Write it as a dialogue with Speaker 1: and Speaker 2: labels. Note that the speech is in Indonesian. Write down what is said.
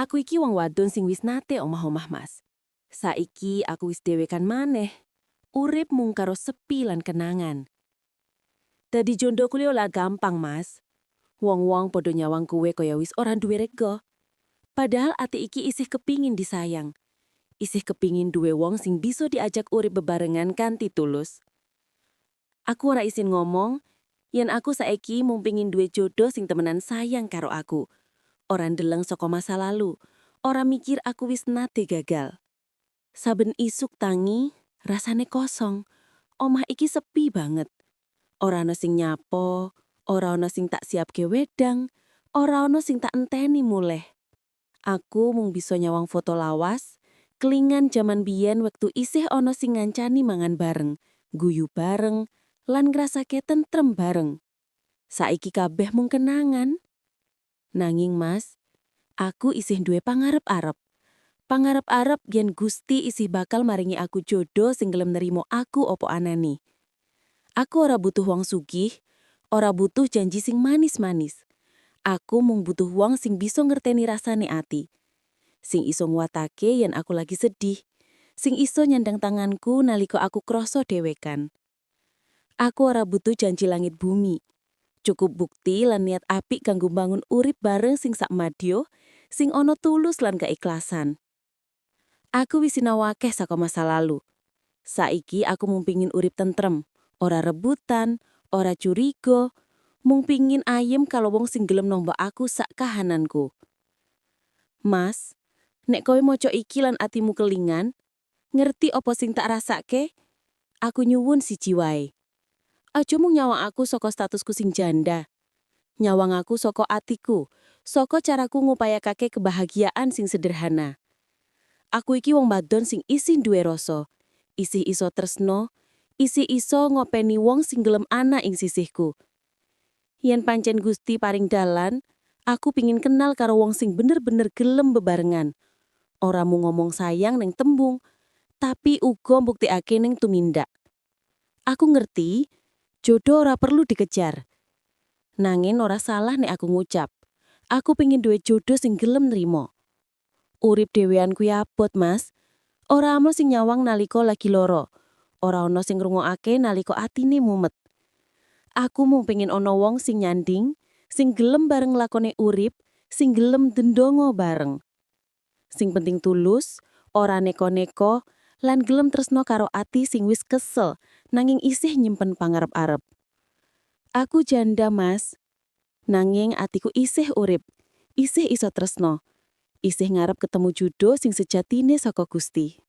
Speaker 1: Aku iki wong wadon sing wis nate omah-omah Mas. Saiki aku wis dhewekan maneh. Urip mung karo sepi lan kenangan. Dadi jondo kuwi ora gampang, Mas. Wong-wong padha nyawang kuwe kaya wis ora duwe rega. Padahal ati iki isih kepingin disayang. Isih kepingin duwe wong sing bisa diajak urip bebarengan kanthi tulus. Aku ora isin ngomong, yen aku saiki mung pingin duwe jodoh sing temenan sayang karo aku. Ora ndeleng saka masa lalu, ora mikir aku wis nate gagal. Saben isuk tangi, rasane kosong. Omah iki sepi banget. Ora ana sing nyapo, ora ana sing tak siapke wedang, ora ana sing tak enteni muleh. Aku mung bisa nyawang foto lawas, kelingan jaman biyen wektu isih ana sing ngancani mangan bareng, guyu bareng, lan ngrasake tentrem bareng. Saiki kabeh mung kenangan. Nanging Mas, aku isih duwe pangarep-arep. Pangarep-arep yen Gusti isih bakal maringi aku jodoh sing gelem nerimo aku opo anane. Aku ora butuh wong sugih, ora butuh janji sing manis-manis. Aku mung butuh wong sing bisa ngerteni rasane ati. Sing iso nguatake yen aku lagi sedih. Sing iso nyandang tanganku nalika aku krasa dhewekan. Aku ora butuh janji langit bumi. Cukup bukti lan niat apik kanggo bangun urip bareng sing sak madya, sing ana tulus lan keikhlasan. Aku wis sinau akeh saka masa lalu. Saiki aku mung pingin urip tentrem, ora rebutan, ora curiga, mung pingin ayem kalau wong sing gelem nombok aku sak kahananku. Mas, nek kowe maca iki lan atimu kelingan, ngerti apa sing tak rasake? Aku nyuwun siji wae. Aja mung nyawang aku saka statusku sing janda. Nyawang aku saka atiku, saka caraku ngupayakake kebahagiaan sing sederhana. Aku iki wong badon sing isih duwe rasa, isih iso tresno, isih iso ngopeni wong sing gelem ana ing sisihku. Yen pancen Gusti paring dalan, aku pingin kenal karo wong sing bener-bener gelem bebarengan. Ora mung ngomong sayang ning tembung, tapi uga mbuktekake ning tumindak. Aku ngerti, jodoh ora perlu dikejar. Nanging ora salah nek aku ngucap. Aku pingin duwe jodoh sing gelem nrimo. Urip dhewean kuwi abot, Mas. Ora ana sing nyawang nalika lagi loro. Ora ana sing ngrungokake nalika atine mumet. Aku mung pengin ana wong sing nyanding, sing gelem bareng lakone urip, sing gelem dendonga bareng. Sing penting tulus, ora neko-neko, lan gelem tresno karo ati sing wis kesel, nanging isih nyimpen pangarep-arep. Aku janda, Mas. Nanging atiku isih urip, isih iso tresno, isih ngarep ketemu judo sing sejatine saka Gusti.